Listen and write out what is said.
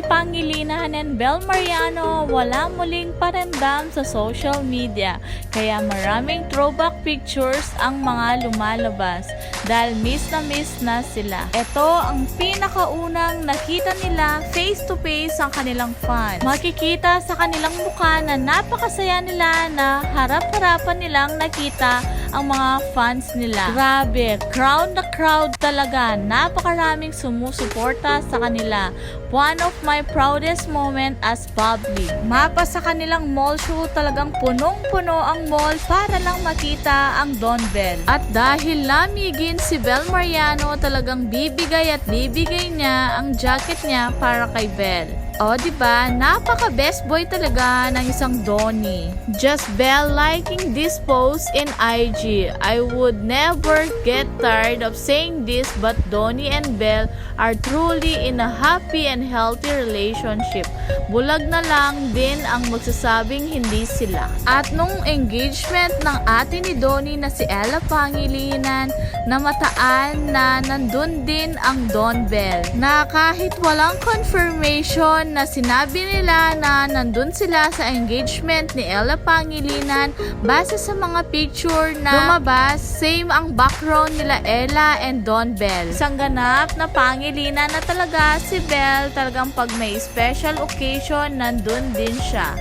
Pangilinan and Bel Mariano wala muling parendam sa social media. Kaya maraming throwback pictures ang mga lumalabas dahil miss na miss na sila. Ito ang pinakaunang nakita nila face to face ang kanilang fans. Makikita sa kanilang mukha na napakasaya nila na harap-harapan nilang nakita ang mga fans nila. Grabe, crowd na crowd talaga. Napakaraming sumusuporta sa kanila. One of my proudest moment as public. Mapa sa kanilang mall show talagang punong-puno ang mall para lang makita ang Don Bell. At dahil lamigin si Bel Mariano talagang bibigay at bibigay niya ang jacket niya para kay Bel. O, di ba? Napaka best boy talaga ng isang Donnie. Just Bell liking this post in IG. I would never get tired of saying this but Donnie and Bell are truly in a happy and healthy relationship. Bulag na lang din ang magsasabing hindi sila. At nung engagement ng ate ni Donnie na si Ella Pangilinan, namataan na nandun din ang Don Bell. Na kahit walang confirmation na sinabi nila na nandun sila sa engagement ni Ella Pangilinan base sa mga picture na lumabas, same ang background nila Ella and Don Bell. Isang ganap na pangilinan na talaga si Bell talagang pag may special occasion nandun din siya.